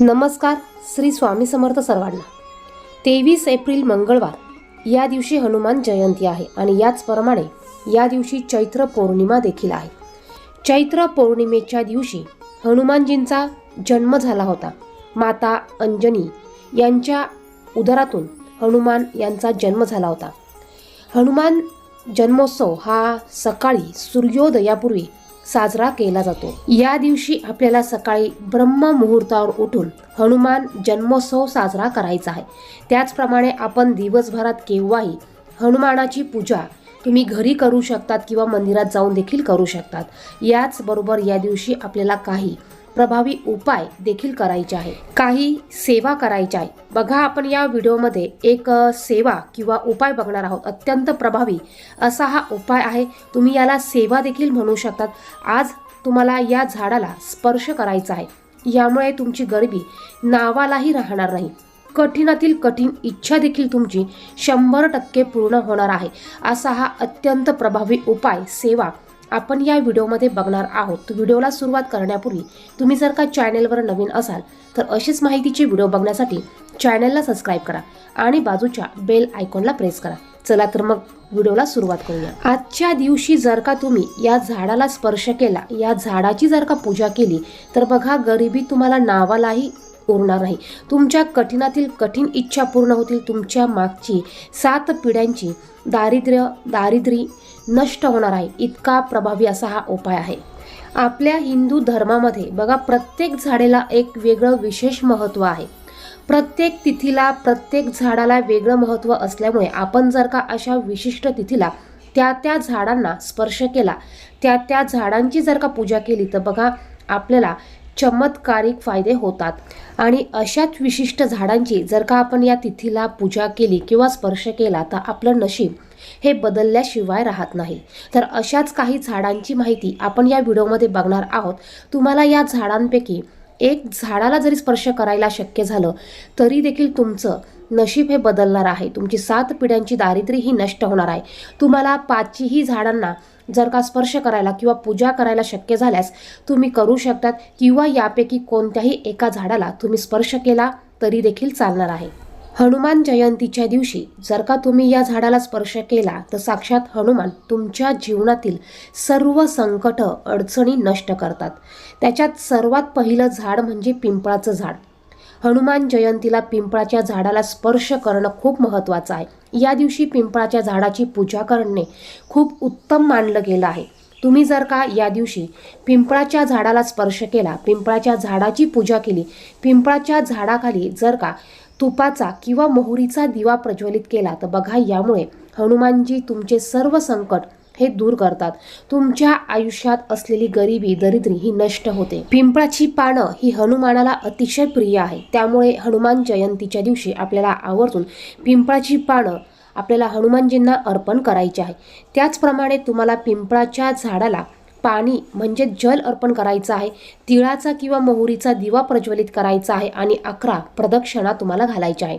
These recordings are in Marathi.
नमस्कार श्री स्वामी समर्थ सर्वांना. तेवीस एप्रिल मंगळवार या दिवशी हनुमान जयंती आहे आणि याचप्रमाणे या दिवशी चैत्र पौर्णिमा देखील आहे. चैत्र पौर्णिमेच्या दिवशी हनुमानजींचा जन्म झाला होता. माता अंजनी यांच्या उदरातून हनुमान यांचा जन्म झाला होता. हनुमान जन्मोत्सव हा सकाळी सूर्योदयापूर्वी साजरा केला जातो. या दिवशी आपल्याला सकाळी ब्रह्म मुहूर्तावर उठून हनुमान जन्मोत्सव साजरा करायचा आहे. त्याचप्रमाणे आपण दिवसभरात केव्हाही हनुमानाची पूजा तुम्ही घरी करू शकतात किंवा मंदिरात जाऊन देखील करू शकतात. याचबरोबर या दिवशी आपल्याला काही प्रभावी उपाय देखील करायचे आहे काही सेवा करायच्या आहे बघा आपण या व्हिडिओमध्ये एक सेवा किंवा उपाय बघणार आहोत. अत्यंत प्रभावी असा हा उपाय आहे. तुम्ही याला सेवा देखील म्हणू शकतात. आज तुम्हाला या झाडाला स्पर्श करायचा आहे. यामुळे तुमची गरिबी नावालाही राहणार नाही. कठीणातील कठीण इच्छा देखील तुमची शंभर टक्के पूर्ण होणार आहे. असा हा अत्यंत प्रभावी उपाय सेवा आपण या व्हिडिओमध्ये बघणार आहोत. व्हिडिओला सुरुवात करण्यापूर्वी तुम्ही जर का चॅनेलवर नवीन असाल तर अशीच माहितीचे व्हिडिओ बघण्यासाठी चॅनेलला सबस्क्राईब करा आणि बाजूच्या बेल आयकॉनला प्रेस करा. चला तर मग व्हिडिओला सुरुवात करूया. आजच्या दिवशी जर का तुम्ही या झाडाला स्पर्श केला या झाडाची जर का पूजा केली तर बघा गरिबी तुम्हाला नावालाही उरणार नाही. तुमच्या कठीणातील कठीण इच्छा पूर्ण होतील. तुमच्या मागची सात पिढ्यांची दारिद्र्य दारिद्र्य नष्ट होणार आहे. इतका प्रभावी असा हा उपाय आहे. आपल्या हिंदू धर्मामध्ये बघा प्रत्येक झाडेला एक वेगळं विशेष महत्त्व आहे. प्रत्येक तिथीला प्रत्येक झाडाला वेगळं महत्त्व असल्यामुळे आपण जर का अशा विशिष्ट तिथीला त्या त्या झाडांना स्पर्श केला त्या त्या झाडांची जर का पूजा केली तर बघा आपल्याला चमत्कारिक फायदे होतात. आणि अशाच विशिष्ट झाडांची जर का आपण या तिथीला पूजा केली किंवा स्पर्श केला तर आपलं नशीब हे बदलल्याशिवाय राहत नाही. तर अशाच काही झाडांची माहिती आपण या व्हिडिओमध्ये बघणार आहोत. तुम्हाला या झाडांपैकी एक झाडाला जरी स्पर्श करायला शक्य झालं तरी देखील तुमचं नशीब हे बदलणार आहे. तुमची सात पिढ्यांची दारिद्र्य ही नष्ट होणार आहे. तुम्हाला पाचही झाडांना जर का स्पर्श करायला किंवा पूजा करायला शक्य झाल्यास तुम्ही करू शकतात किंवा यापैकी कोणत्याही एका झाडाला तुम्ही स्पर्श केला तरी देखील चालणार आहे. हनुमान जयंतीच्या दिवशी जर का तुम्ही या झाडाला स्पर्श केला तर साक्षात हनुमान तुमच्या जीवनातील सर्व संकट अडचणी नष्ट करतात. त्याच्यात सर्वात पहिलं झाड म्हणजे पिंपळाचं झाड. हनुमान जयंतीला पिंपळाच्या झाडाला स्पर्श करणं खूप महत्त्वाचं आहे. या दिवशी पिंपळाच्या झाडाची पूजा करणे खूप उत्तम मानलं गेलं आहे. तुम्ही जर का या दिवशी पिंपळाच्या झाडाला स्पर्श केला पिंपळाच्या झाडाची पूजा केली पिंपळाच्या झाडाखाली जर का तुपाचा किंवा मोहरीचा दिवा प्रज्वलित केला तर बघा यामुळे हनुमानजी तुमचे सर्व संकट हे दूर करतात. तुमच्या आयुष्यात असलेली गरिबी दरिद्री ही नष्ट होते. पिंपळाची पानं ही हनुमानाला अतिशय प्रिय आहे. त्यामुळे हनुमान जयंतीच्या दिवशी आपल्याला आवर्जून पिंपळाची पानं आपल्याला हनुमानजींना अर्पण करायची आहे. त्याचप्रमाणे तुम्हाला पिंपळाच्या झाडाला पाणी म्हणजे जल अर्पण करायचं आहे तिळाचा किंवा मोहरीचा दिवा प्रज्वलित करायचा आहे आणि अकरा प्रदक्षिणा तुम्हाला घालायच्या आहे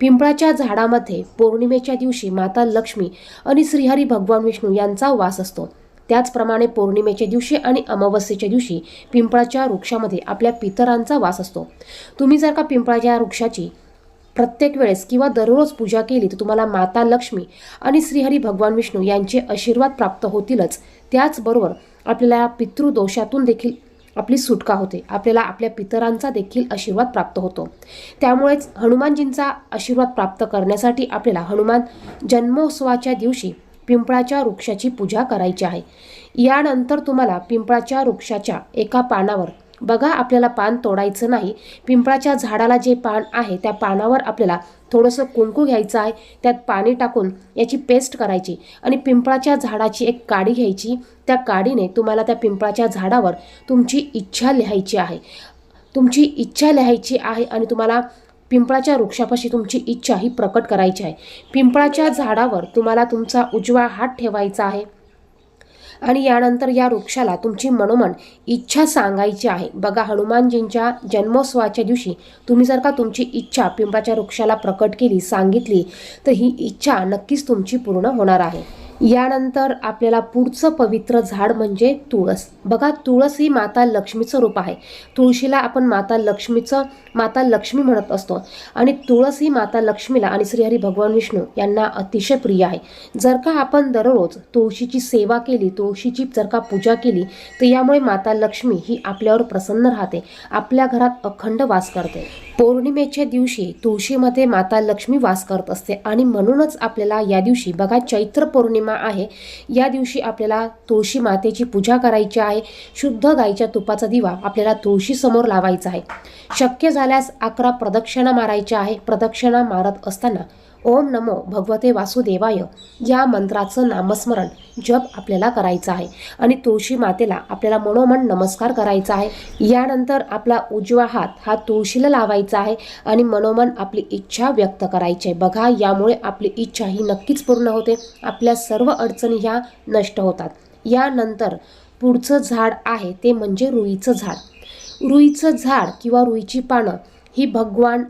पिंपळाच्या झाडामध्ये पौर्णिमेच्या दिवशी माता लक्ष्मी आणि श्रीहरी भगवान विष्णू यांचा वास असतो. त्याचप्रमाणे पौर्णिमेच्या दिवशी आणि अमावस्येच्या दिवशी पिंपळाच्या वृक्षामध्ये आपल्या पितरांचा वास असतो. तुम्ही जर का पिंपळाच्या वृक्षाची प्रत्येक वेळेस किंवा दररोज पूजा केली तर तुम्हाला माता लक्ष्मी आणि श्रीहरी भगवान विष्णू यांचे आशीर्वाद प्राप्त होतीलच. त्याचबरोबर आपल्याला पितृदोषातून देखील आपली सुटका होते. आपल्याला आपल्या पितरांचा देखील आशीर्वाद प्राप्त होतो. त्यामुळेच हनुमानजींचा आशीर्वाद प्राप्त करण्यासाठी आपल्याला हनुमान जन्मोत्सवाच्या दिवशी पिंपळाच्या वृक्षाची पूजा करायची आहे. यानंतर तुम्हाला पिंपळाच्या वृक्षाच्या एका पानावर बघा आपल्याला पान तोडायचं नाही. पिंपळाच्या झाडाला जे पान आहे त्या पानावर आपल्याला थोडंसं कुंकू घ्यायचं आहे. त्यात पाणी टाकून याची पेस्ट करायची आणि पिंपळाच्या झाडाची एक काडी घ्यायची. त्या काडीने तुम्हाला त्या पिंपळाच्या झाडावर तुमची इच्छा लिहायची आहे. तुमची इच्छा लिहायची आहे आणि तुम्हाला पिंपळाच्या वृक्षापाशी तुमची इच्छा ही प्रकट करायची आहे. पिंपळाच्या झाडावर तुम्हाला तुमचा उजवा हात ठेवायचा आहे. आणि यानंतर या वृक्षाला तुमची मनोमन इच्छा सांगायची आहे. बघा हनुमानजींच्या जन्मोत्सवाच्या दिवशी तुम्ही जर का तुमची इच्छा पिंपाच्या वृक्षाला प्रकट केली सांगितली तर ही इच्छा नक्कीच तुमची पूर्ण होणार आहे. यानंतर आपल्याला पुढचं पवित्र झाड म्हणजे तुळस. बघा तुळस ही माता लक्ष्मीचं रूप आहे. तुळशीला आपण माता लक्ष्मीचं माता लक्ष्मी म्हणत असतो. आणि तुळस ही माता लक्ष्मीला आणि श्रीहरी भगवान विष्णू यांना अतिशय प्रिय आहे. जर का आपण दररोज तुळशीची सेवा केली तुळशीची जर का पूजा केली तर यामुळे माता लक्ष्मी ही आपल्यावर प्रसन्न राहते. आपल्या घरात अखंड वास करते. पौर्णिमेच्या दिवशी तुळशीमध्ये माता लक्ष्मी वास करत असते. आणि म्हणूनच आपल्याला या दिवशी बघा चैत्र पौर्णिमा आहे. या दिवशी आपल्याला तुळशी मातेची पूजा करायची आहे. शुद्ध गाईच्या तुपाचा दिवा आपल्याला तुळशी समोर लावायचा आहे. शक्य झाल्यास अकरा प्रदक्षिणा मारायच्या आहे. प्रदक्षिणा मारत असताना ओम नमो भगवते वासुदेवाय. या मंत्राचं नामस्मरण जप आपल्याला करायचं आहे. आणि तुळशी मातेला आपल्याला मनोमन नमस्कार करायचा आहे. यानंतर आपला उजवा हात हा तुळशीला लावायचा आहे आणि मनोमन आपली इच्छा व्यक्त करायची आहे. बघा यामुळे आपली इच्छा ही नक्कीच पूर्ण होते. आपल्या सर्व अडचणी ह्या नष्ट होतात. यानंतर पुढचं झाड आहे ते म्हणजे रुईचं झाड. रुईचं झाड किंवा रुईची पानं ही भगवान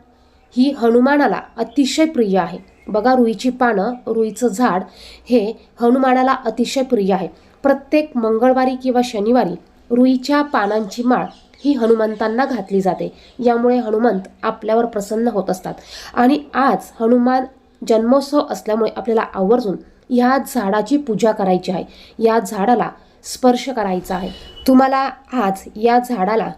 ही हनुमानाला अतिशय प्रिय आहे. बघा रुईची पानं रुईचं झाड हे हनुमानाला अतिशय प्रिय आहे. प्रत्येक मंगळवारी किंवा शनिवारी रुईच्या पानांची माळ ही हनुमंतांना घातली जाते. यामुळे हनुमंत आपल्यावर प्रसन्न होत असतात. आणि आज हनुमान जन्मोत्सव असल्यामुळे आपल्याला आवर्जून ह्या झाडाची पूजा करायची आहे. या झाडाला स्पर्श करायचा आहे. तुम्हाला आज या झाडाला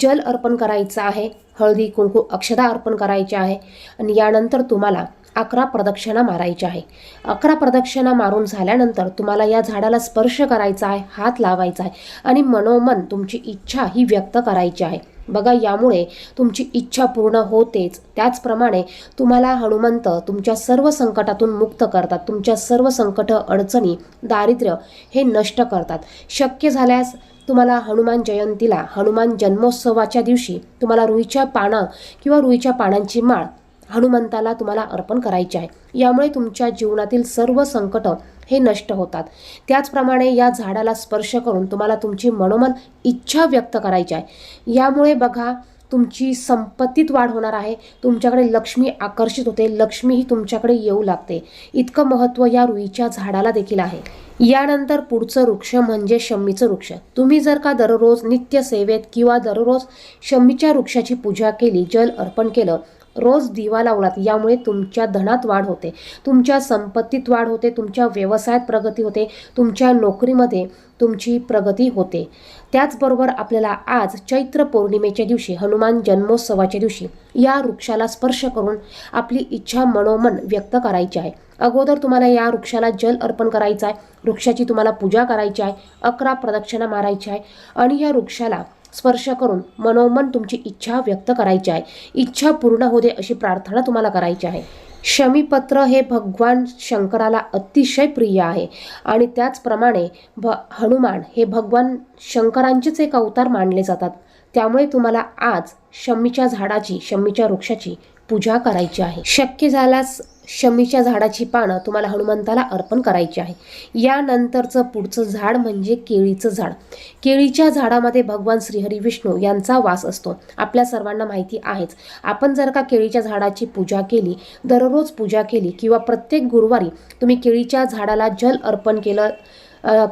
जल अर्पण करायचं आहे हळदी कुंकू अक्षदा अर्पण करायची आहे आणि यानंतर तुम्हाला अकरा प्रदक्षिणा मारायच्या आहे. अकरा प्रदक्षिणा मारून झाल्यानंतर तुम्हाला या झाडाला स्पर्श करायचा आहे हात लावायचा आहे आणि मनोमन तुमची इच्छा ही व्यक्त करायची आहे. बघा यामुळे तुमची इच्छा पूर्ण होतेच. त्याचप्रमाणे तुम्हाला हनुमंत तुमच्या सर्व संकटातून मुक्त करतात. तुमच्या सर्व संकट अडचणी दारिद्र्य हे नष्ट करतात. शक्य झाल्यास तुम्हाला हनुमान जयंतीला हनुमान जन्मोत्सवाच्या दिवशी तुम्हाला रुईच्या पानं किंवा रुईच्या पानांची माळ हनुमंताला तुम्हाला अर्पण करायचे आहे. यामुळे तुमच्या जीवनातील सर्व संकट हे नष्ट होतात. त्याचप्रमाणे या झाडाला स्पर्श करून तुम्हाला तुमची मनोमन इच्छा व्यक्त करायची आहे. यामुळे बघा तुमची संपत्तीत वाढ होणार आहे. तुमच्याकडे लक्ष्मी आकर्षित होते. लक्ष्मी ही तुमच्याकडे येऊ लागते. इतकं महत्त्व या रुईच्या झाडाला देखील आहे. यानंतर पुढचं वृक्ष म्हणजे शम्मीचं वृक्ष. तुम्ही जर का दररोज नित्य सेवेत किंवा दररोज शम्मीच्या वृक्षाची पूजा केली जल अर्पण केलं रोज दिवा लावलात यामुळे तुमच्या धनात वाढ होते. तुमच्या संपत्तीत वाढ होते तुमच्या व्यवसायात प्रगती होते तुमच्या नोकरीमध्ये तुमची प्रगती होते. त्याचबरोबर आपल्याला आज चैत्र पौर्णिमेच्या दिवशी हनुमान जन्मोत्सवाच्या दिवशी या वृक्षाला स्पर्श करून आपली इच्छा मनोमन व्यक्त करायची आहे. अगोदर तुम्हाला या वृक्षाला जल अर्पण करायचं आहे वृक्षाची तुम्हाला पूजा करायची आहे अकरा प्रदक्षिणा मारायची आहे आणि या वृक्षाला स्पर्श करून मनोमन तुमची इच्छा व्यक्त करायची आहे. इच्छा पूर्ण होऊ दे अशी प्रार्थना तुम्हाला करायची आहे. शमीपत्र हे भगवान शंकराला अतिशय प्रिय आहे. आणि त्याचप्रमाणे भ हनुमान हे भगवान शंकरांचेच एक अवतार मानले जातात. त्यामुळे तुम्हाला आज शमीच्या झाडाची शमीच्या वृक्षाची पूजा करायची आहे. शक्य झाल्यास शमीच्या झाडाची पानं तुम्हाला हनुमंताला अर्पण करायची आहे. यानंतरचं पुढचं झाड म्हणजे केळीचं झाड. केळीच्या झाडामध्ये भगवान श्रीहरी विष्णू यांचा वास असतो. आपल्या सर्वांना माहिती आहेच. आपण जर का केळीच्या झाडाची पूजा केली दररोज पूजा केली किंवा प्रत्येक गुरुवारी तुम्ही केळीच्या झाडाला जल अर्पण केलं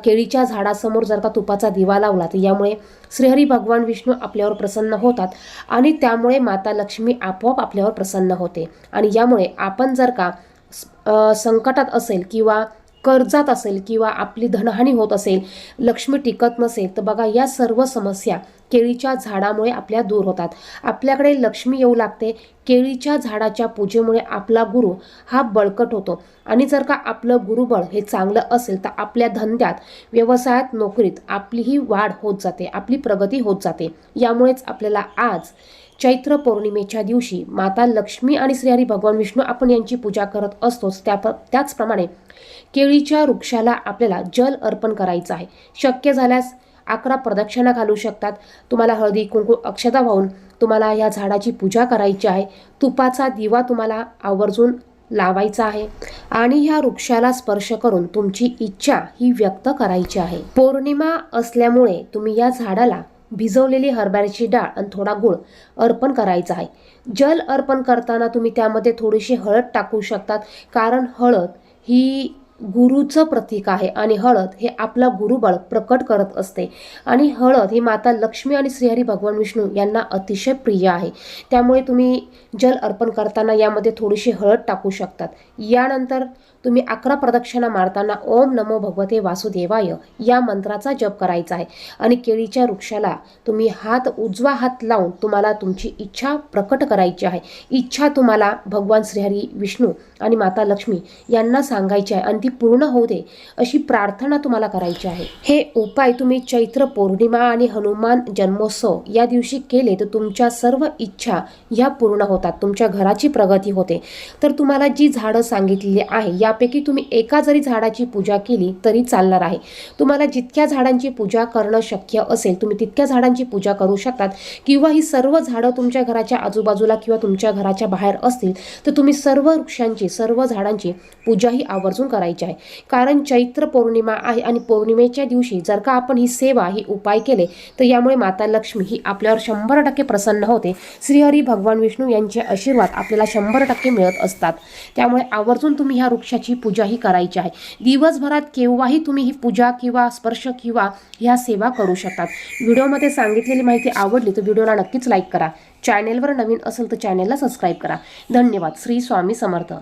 केळीच्या झाडासमोर जर का तुपाचा दिवा लावला तर यामुळे श्रीहरी भगवान विष्णू आपल्यावर प्रसन्न होतात आणि त्यामुळे माता लक्ष्मी आपोआप आपल्यावर प्रसन्न होते. आणि यामुळे आपण जर का संकटात असेल किंवा कर्जात असेल किंवा आपली धनहानी होत असेल लक्ष्मी टिकत नसेल तर बघा या सर्व समस्या केळीच्या झाडामुळे आपल्या दूर होतात. आपल्याकडे लक्ष्मी येऊ लागते केळीच्या झाडाच्या पूजेमुळे आपला गुरु हा बळकट होतो. आणि जर का आपलं गुरुबळ हे चांगलं असेल तर आपल्या धंद्यात व्यवसायात नोकरीत आपलीही वाढ होत जाते आपली प्रगती होत जाते. यामुळेच आपल्याला आज चैत्र पौर्णिमेच्या दिवशी माता लक्ष्मी आणि श्रीहरी भगवान विष्णू आपण यांची पूजा करत असतोच. त्या त्याचप्रमाणे केळीच्या वृक्षाला आपल्याला जल अर्पण करायचं आहे. शक्य झाल्यास अकरा प्रदक्षिणा घालू शकतात. तुम्हाला हळदी कुंकू अक्षता वाहून तुम्हाला या झाडाची पूजा करायची आहे. तुपाचा दिवा तुम्हाला आवर्जून लावायचा आहे. आणि ह्या वृक्षाला स्पर्श करून तुमची इच्छा ही व्यक्त करायची आहे. पौर्णिमा असल्यामुळे तुम्ही या झाडाला भिजवलेली हरभऱ्याची डाळ आणि थोडा गुळ अर्पण करायचा आहे. जल अर्पण करताना तुम्ही त्यामध्ये थोडीशी हळद टाकू शकतात. कारण हळद ही गुरुचं प्रतीक आहे आणि हळद हे आपला गुरुबळ प्रकट करत असते. आणि हळद ही माता लक्ष्मी आणि श्रीहरी भगवान विष्णू यांना अतिशय प्रिय आहे. त्यामुळे तुम्ही जल अर्पण करताना यामध्ये थोडीशी हळद टाकू शकतात. यानंतर तुम्ही अकरा प्रदक्षिणा मारताना ओम नमो भगवते वासुदेवाय या मंत्राचा जप करायचा आहे. आणि केळीच्या वृक्षाला तुम्ही हात उजवा हात लावून तुम्हाला तुमची इच्छा प्रकट करायची आहे. इच्छा तुम्हाला भगवान श्रीहरी विष्णू आणि माता लक्ष्मी यांना सांगायची आहे. आणि ती पूर्ण होऊ दे अशी प्रार्थना तुम्हाला करायची आहे. हे उपाय तुम्ही चैत्र पौर्णिमा आणि हनुमान जन्मोत्सव या दिवशी केले तर तुमच्या सर्व इच्छा ह्या पूर्ण होतात. तुमच्या घराची प्रगती होते. तर तुम्हाला जी झाडं सांगितलेली आहे यापैकी तुम्ही एका जरी झाडाची पूजा केली तरी चालणार आहे. तुम्हाला जितक्या झाडांची पूजा करणं शक्य असेल तुम्ही तितक्या झाडांची पूजा करू शकतात. किंवा ही सर्व झाडं तुमच्या घराच्या आजूबाजूला किंवा तुमच्या घराच्या बाहेर असतील तर तुम्ही सर्व वृक्षांची सर्व झाडांची पूजाही आवर्जून करायची करायची आहे. कारण चैत्र पौर्णिमा आहे आणि पौर्णिमेच्या दिवशी जर का आपण ही सेवा ही उपाय केले तर यामुळे माता लक्ष्मी ही आपल्यावर शंभर टक्के प्रसन्न होते. श्रीहरी भगवान विष्णू यांचे आशीर्वाद आपल्याला शंभर टक्के मिळत असतात. त्यामुळे आवर्जून तुम्ही ह्या वृक्षाची पूजा ही करायची आहे. दिवसभरात केव्हाही तुम्ही ही पूजा किंवा स्पर्श किंवा ह्या सेवा करू शकतात. व्हिडिओमध्ये सांगितलेली माहिती आवडली तर व्हिडिओला नक्कीच लाईक करा. चॅनेलवर नवीन असेल तर चॅनेलला सबस्क्राईब करा. धन्यवाद. श्री स्वामी समर्थ.